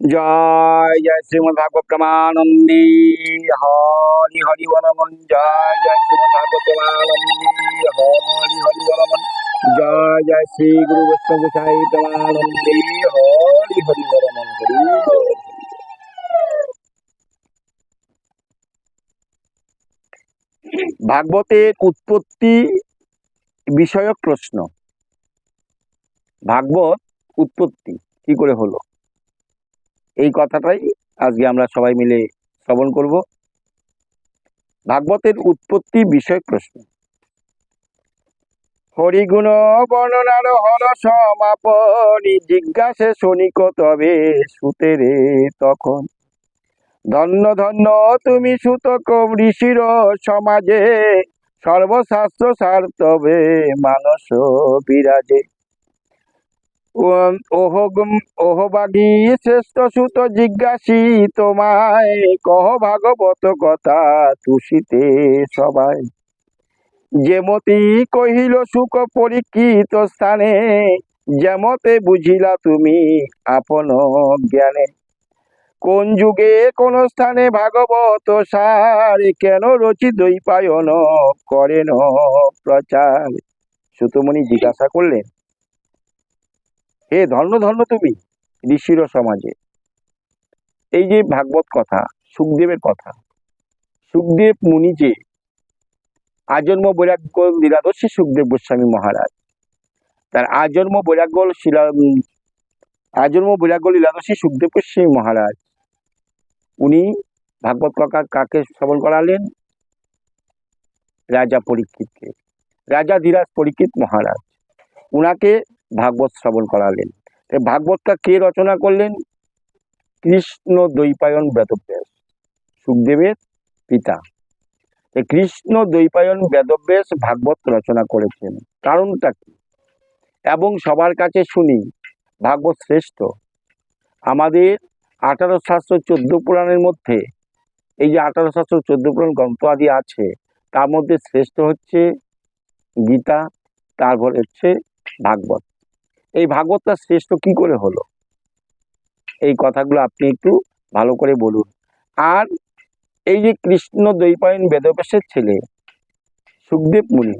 জয় জয় শ্রীমদ ভাগবত প্রমানন্দী হরি হরি বলমন জয় জয় শ্রীমদ ভাগবত প্রমানন্দী হরি হরি বলমন জয় জয় শ্রী গুরু বৈষ্ণব গোসাই প্রমানন্দী হরি হরি বলমন হরি। ভাগবতের উৎপত্তি বিষয়ক প্রশ্ন। ভাগবত উৎপত্তি কি করে হলো? এই কথাটাই আজকে আমরা সবাই মিলে শ্রবণ করব। ভাগবতের উৎপত্তি বিষয়ক প্রশ্ন। হরিগুণ বর্ণনার হর সমাপনী, জিজ্ঞাসে শনিক তবে সুতেরে তখন। ধন্য ধন্য তুমি সুতক ঋষির সমাজে, সর্বশাস্ত্র সার তবে মানস বিরাজে। ওহ ওহবাগী শ্রেষ্ঠ সুত জিজ্ঞাসী তোমায়, কহ ভাগবত কথা তুষিতে সবাই। যেমতি কহিল সুখ পরীক্ষিত স্থানে, যেমতে বুঝিলা তুমি আপন জ্ঞানে। কোন যুগে কোন স্থানে ভাগবত সার, কেন রচিত পায়ন করেন প্রচার? সুতমণি জিজ্ঞাসা করলেন হে ধন্য ধন্য তুমি ঋষির সমাজে। এই যে ভাগবত কথা, সুখদেবের কথা, সুখদেব মুনি যে আজন্ম বৈরাগ্য লীলাদর্শী সুখদেব গোস্বামী মহারাজ, তার আজন্ম বৈরাগ্য শিলা আজন্ম বৈরাগ্য লীলাদর্শী সুখদেব গোস্বামী মহারাজ, উনি ভাগবত কাকা কাকে শ্রবণ করালেন? রাজা পরীক্ষিতকে, রাজা ধীরাজ পরীক্ষিত মহারাজ। উনাকে ভাগবত শ্রবণ করালেন। ভাগবতটা কে রচনা করলেন? কৃষ্ণ দ্বৈপায়ন বেদব্যাস, সুখদেবের পিতা। কৃষ্ণ দ্বৈপায়ন বেদব্যাস ভাগবত রচনা করেছেন। কারণটা কি? এবং সবার কাছে শুনি, ভাগবত শ্রেষ্ঠ। আমাদের আঠারো শাস্ত্র চোদ্দ পুরাণের মধ্যে, এই যে আঠারো শাস্ত্র চোদ্দ পুরাণ গ্রন্থ আদি আছে, তার মধ্যে শ্রেষ্ঠ হচ্ছে গীতা, তারপর হচ্ছে ভাগবত। এই ভাগবতটা শ্রেষ্ঠ কি করে হলো? এই কথাগুলো আপনি একটু ভালো করে বলুন। আর এই যে কৃষ্ণ দৈপায়ন বেদব্যাসের ছেলে সুখদেব মুনি,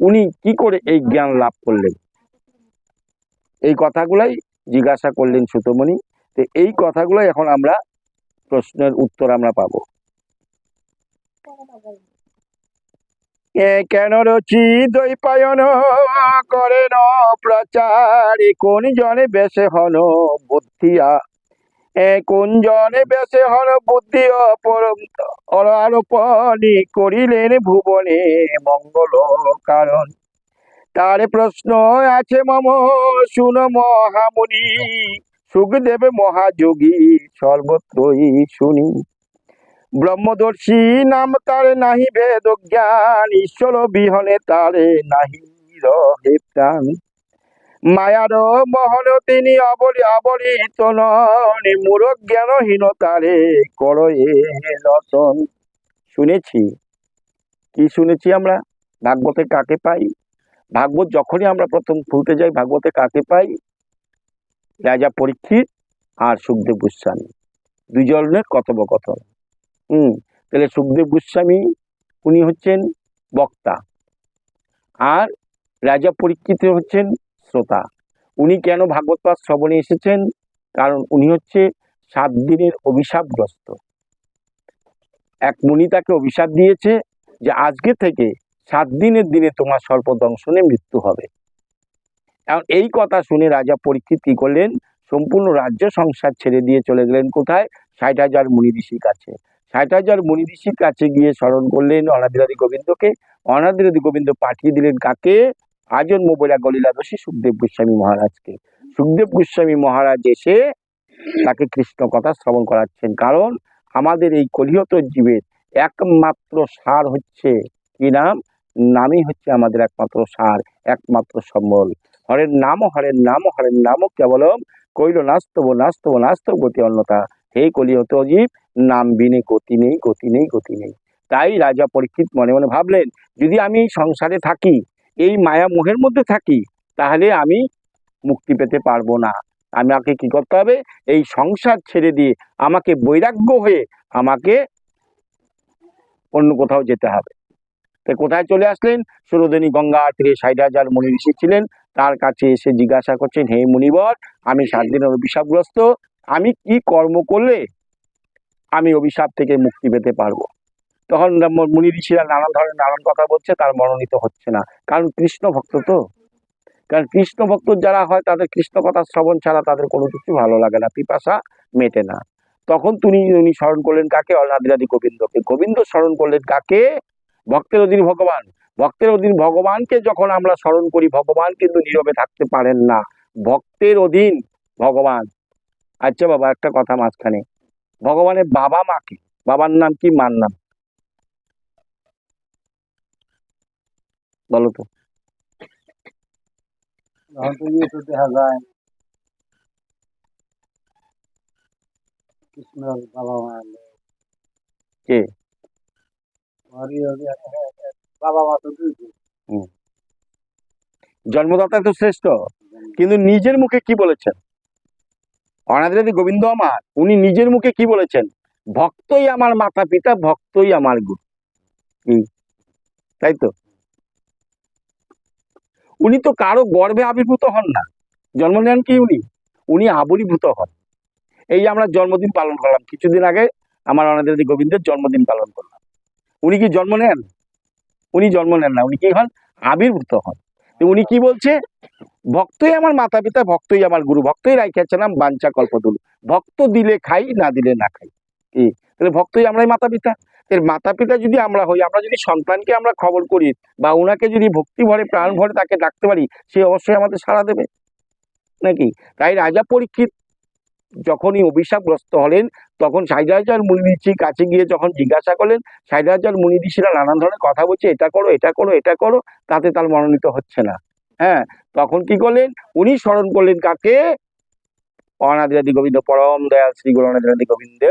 উনি কি করে এই জ্ঞান লাভ করলেন? এই কথাগুলাই জিজ্ঞাসা করলেন সুতমণি। তো এই কথাগুলো এখন আমরা প্রশ্নের উত্তর আমরা পাবো। এ কেন রচি দ্বৈপায়ন করেন প্রচার, কোন জনে বেশে হন বুদ্ধিয়া এ কোন জনে বেশে হন বুদ্ধি? আরোপণী করিলেন ভুবনে মঙ্গল কারণ। তার প্রশ্ন আছে মম, শুন মহামুনি, সুখদেব মহাযোগী সর্বত্রই শুনি। ব্রহ্মদর্শী নাম তার নাহি ভেদ জ্ঞান, ঈশ্বর বিহনে তারে নাহি রহে প্রাণ। মায়ার মহন তিনি অবলি অবলিত নন মূর জ্ঞানহীন তারে করয়ে শুনেছি। কি শুনেছি আমরা? ভাগবতে কাকে পাই? ভাগবত যখনই আমরা প্রথম ফুটে যাই, ভাগবতে কাকে পাই? রাজা পরীক্ষিত আর সুখদেব গোস্বামী। দুজনের কথোপকথন। হুম, তাহলে সুখদেব গোস্বামী, উনি হচ্ছেন বক্তা। আর রাজা পরীক্ষিত হচ্ছেন শ্রোতা। উনি কেন ভাগবত পাঠ শ্রবণে এসেছেন? কারণ উনি হচ্ছে সাত দিনের অভিশাপগ্রস্ত। এক মুনি তাকে অভিশাপ দিয়েছে যে আজকে থেকে সাত দিনের দিনে তোমার সর্পদংশনে মৃত্যু হবে। এখন এই কথা শুনে রাজা পরীক্ষিত করলেন? সম্পূর্ণ রাজ্য সংসার ছেড়ে দিয়ে চলে গেলেন কোথায়? ষাট হাজার মুনি ঋষির কাছে। ষাট হাজার ঋষির কাছে গিয়ে স্মরণ করলেন অনাদিরাদি গোবিন্দকে। অনাদিরাদি গোবিন্দ পাঠিয়ে দিলেন কাকে? আজন্ম বৈরাগ্য লীলাদোষী সুখদেব গোস্বামী মহারাজকে। সুখদেব গোস্বামী মহারাজ এসে তাকে কৃষ্ণ কথা শ্রবণ করাচ্ছেন। কারণ আমাদের এই কলিহত জীবের একমাত্র সার হচ্ছে কি নাম? নামই হচ্ছে আমাদের একমাত্র সার, একমাত্র সম্বল। হরের নাম হরের নাম হরের নাম কেবলম কইল নাস্তব নাস্তব নাস্তব গতি অন্যতা হে কলিহত জীব, নাম বিনে গতি নেই গতি নেই গতি নেই। তাই রাজা পরীক্ষিত মনে মনে ভাবলেন, যদি আমি সংসারে থাকি, এই মায়া মোহের মধ্যে থাকি, তাহলে আমি মুক্তি পেতে পারব না। আমাকে কি করতে হবে? এই সংসার ছেড়ে দিয়ে আমাকে বৈরাগ্য হয়ে আমাকে অন্য কোথাও যেতে হবে। তো কোথায় চলে আসলেন? সুরধনী গঙ্গা তীরে ষাট হাজার মুনি ঋষি ছিলেন। তার কাছে এসে জিজ্ঞাসা করছেন, হে মুনিবর, আমি সাত দিনের অভিশাপগ্রস্ত। আমি কি কর্ম করলে আমি অভিশাপ থেকে মুক্তি পেতে পারব? তখন মুনি ঋষিরা নানান ধরনের নানান কথা বলছে, তার মনোনীত হচ্ছে না। কারণ কৃষ্ণ ভক্ত তো। কারণ কৃষ্ণ ভক্ত যারা হয়, তাদের কৃষ্ণ কথা শ্রবণ ছাড়া তাদের কোনো কিছু ভালো লাগে না, পিপাসা মেটে না। তখন তিনি, উনি স্মরণ করলেন কাকে? অনাদিরাদি গোবিন্দকে। গোবিন্দ স্মরণ করলেন কাকে? ভক্তের অধীন ভগবান। ভক্তের অধীন ভগবানকে যখন আমরা স্মরণ করি, ভগবান কিন্তু নীরবে থাকতে পারেন না। ভক্তের অধীন ভগবান। আচ্ছা বাবা, একটা কথা মাঝখানে। ভগবানের বাবা মাকে, বাবার নাম কি? মার নাম। বলো তো। কে? বাবা মা তো জন্মদাতা তো শ্রেষ্ঠ, কিন্তু নিজের মুখে কি বলেছেন? অনাদিরাদি গোবিন্দ আমার, উনি নিজের মুখে কি বলেছেন? ভক্তই আমার মাতা পিতা ভক্তই আমার গুরু। তাই তো? উনি তো কারও গর্বে আবির্ভূত হন না। জন্ম নেন কি উনি? উনি আবির্ভূত হন। এই আমরা জন্মদিন পালন করলাম, কিছুদিন আগে আমার অনাদিরাদি গোবিন্দের জন্মদিন পালন করলাম। উনি কি জন্ম নেন? উনি জন্ম নেন না, উনি কি হন? আবির্ভূত হন। উনি কি বলছে? ভক্তই আমার মাতা পিতা ভক্তই আমার গুরু, ভক্তই রাইখেছে নাম বাঞ্চা কল্পদুল ভক্ত দিলে খাই, না দিলে না খাই। কি? তাহলে ভক্তই আমরাই মাতা পিতা এর মাতা পিতা যদি আমরা হই, আমরা যদি সন্তানকে আমরা খবর করি বা ওনাকে যদি ভক্তি ভরে, প্রাণ ভরে তাকে ডাকতে পারি, সে অবশ্যই আমাদের সাড়া দেবে। নাকি? তাই রাজা পরীক্ষিত। যখনই অভিশাপগ্রস্ত হলেন, তখন ষাট হাজার মুনি ঋষির কাছে গিয়ে যখন জিজ্ঞাসা করলেন ষাট হাজার মুনি ঋষিরা নানান ধরনের কথা বলছে, এটা করো এটা করো এটা করো, তাতে তার মনোনীত হচ্ছে না। হ্যাঁ তখন কি করলেন? উনি স্মরণ করলেন কাকে? অনাদিরাদি গোবিন্দ, পরম দয়াল শ্রী গুরু অনাদিরাদি গোবিন্দ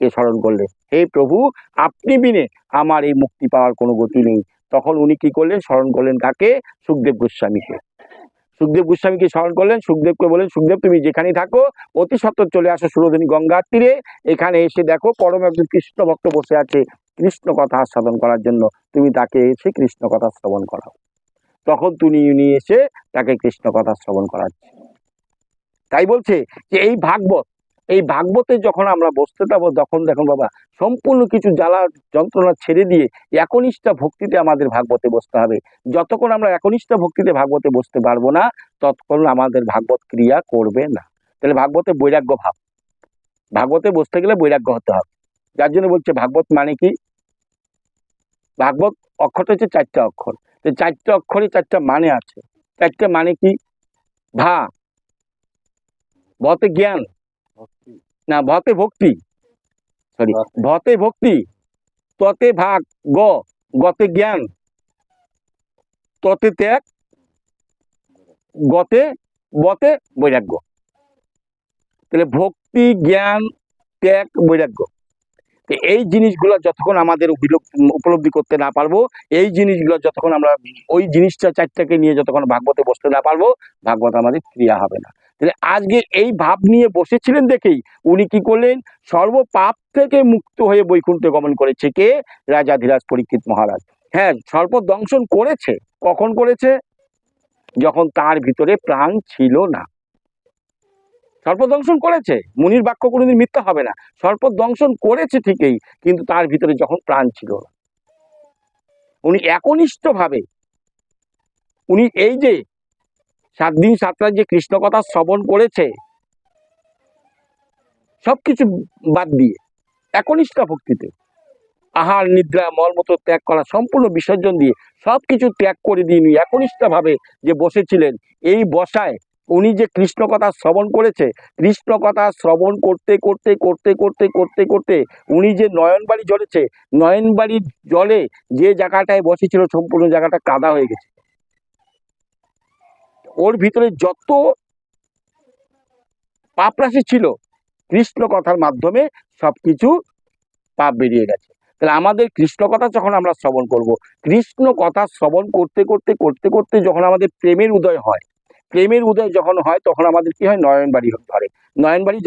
কে স্মরণ করলেন? হে প্রভু, আপনি বিনে আমার এই মুক্তি পাওয়ার কোনো গতি নেই। তখন উনি কি করলেন? স্মরণ করলেন কাকে? সুখদেব গোস্বামীকে। সুখদেব গোস্বামীকে স্মরণ করলেন, সুখদেবকে বলেন সুখদেব, তুমি যেখানেই থাকো, অতি সত্তর চলে আসো সুরধনী গঙ্গার তীরে। এখানে এসে দেখো পরম একজন কৃষ্ণ ভক্ত বসে আছে কৃষ্ণ কথা আস্বাদন করার জন্য। তুমি তাকে এসে কৃষ্ণ কথা শ্রবণ করাও। তখন তুমি উনি এসে তাকে কৃষ্ণ কথা শ্রবণ করাচ্ছে। তাই বলছে যে, এই ভাগবত এই ভাগবতে যখন আমরা বসতে যাব, তখন দেখুন বাবা, সম্পূর্ণ কিছু জ্বালা যন্ত্রণা ছেড়ে দিয়ে একনিষ্ঠা ভক্তিতে আমাদের ভাগবতে বসতে হবে। যতক্ষণ আমরা একনিষ্ঠা ভক্তিতে ভাগবতে বসতে পারব না, ততক্ষণ আমাদের ভাগবত ক্রিয়া করবে না। তাহলে ভাগবতে বৈরাগ্য ভাব। ভাগবতে বসতে গেলে বৈরাগ্য হতে হবে। যার জন্য বলছে ভাগবত মানে কি? ভাগবত অক্ষরটা হচ্ছে চারটা অক্ষর। চারটা অক্ষরে চারটা মানে আছে। চারটা মানে কি? ভা ভতে জ্ঞান। না ভতে ভক্তি। সরি। ভতে ভক্তি ততে ভাগ গ গতে জ্ঞান ততে ত্যাগ গতে বতে বৈরাগ্য। তাহলে ভক্তি জ্ঞান ত্যাগ বৈরাগ্য। এই জিনিসগুলো যতক্ষণ আমাদের উপলব্ধি করতে না পারব, এই জিনিসগুলো যতক্ষণ আমরা, ওই জিনিসটা চারটাকে নিয়ে যতক্ষণ ভাগবতে বসতে না পারব, ভাগবত আমাদের ক্রিয়া হবে না। তাহলে আজকে এই ভাব নিয়ে বসেছিলেন দেখেই, উনি কি করলেন? সর্ব পাপ থেকে মুক্ত হয়ে বৈকুণ্ঠে গমন করেছে কে? রাজা ধীরাজ পরীক্ষিত মহারাজ। হ্যাঁ সর্প দংশন করেছে। কখন করেছে? যখন তার ভিতরে প্রাণ ছিল না। সর্প দংশন করেছে, মুনির বাক্য কোনোদিন মিথ্যা হবে না। সর্প দংশন করেছে ঠিকই, কিন্তু তার ভিতরে যখন প্রাণ ছিল, উনি একনিষ্ঠ ভাবে উনি এই যে সাত দিন সাত রাত যে কৃষ্ণ কথা শ্রবণ করেছে, সবকিছু বাদ দিয়ে, একনিষ্ঠা ভক্তিতে, আহার, নিদ্রা মলমূত্র ত্যাগ করা, সম্পূর্ণ বিসর্জন দিয়ে, সবকিছু ত্যাগ করে দিয়ে উনি একনিষ্ঠা ভাবে যে বসেছিলেন, এই বসায় উনি যে কৃষ্ণ কথা শ্রবণ করেছে, কৃষ্ণ কথা শ্রবণ করতে করতে করতে করতে করতে করতে উনি যে নয়নবাড়ি জ্বলেছে, নয়নবাড়ির জলে যে জায়গাটায় বসেছিল সম্পূর্ণ জায়গাটা কাদা হয়ে গেছে। ওর ভিতরে যত পাপরাশি ছিল, কৃষ্ণ কথার মাধ্যমে সব কিছু পাপ বেরিয়ে গেছে। তাহলে আমাদের কৃষ্ণ কথা যখন আমরা শ্রবণ করব, কৃষ্ণ কথা শ্রবণ করতে করতে করতে করতে যখন আমাদের প্রেমের উদয় হয় প্রেমের উদয় যখন হয় তখন আমাদের কি হয়? নয়নবাড়ি ধরে। নয়নবাড়ি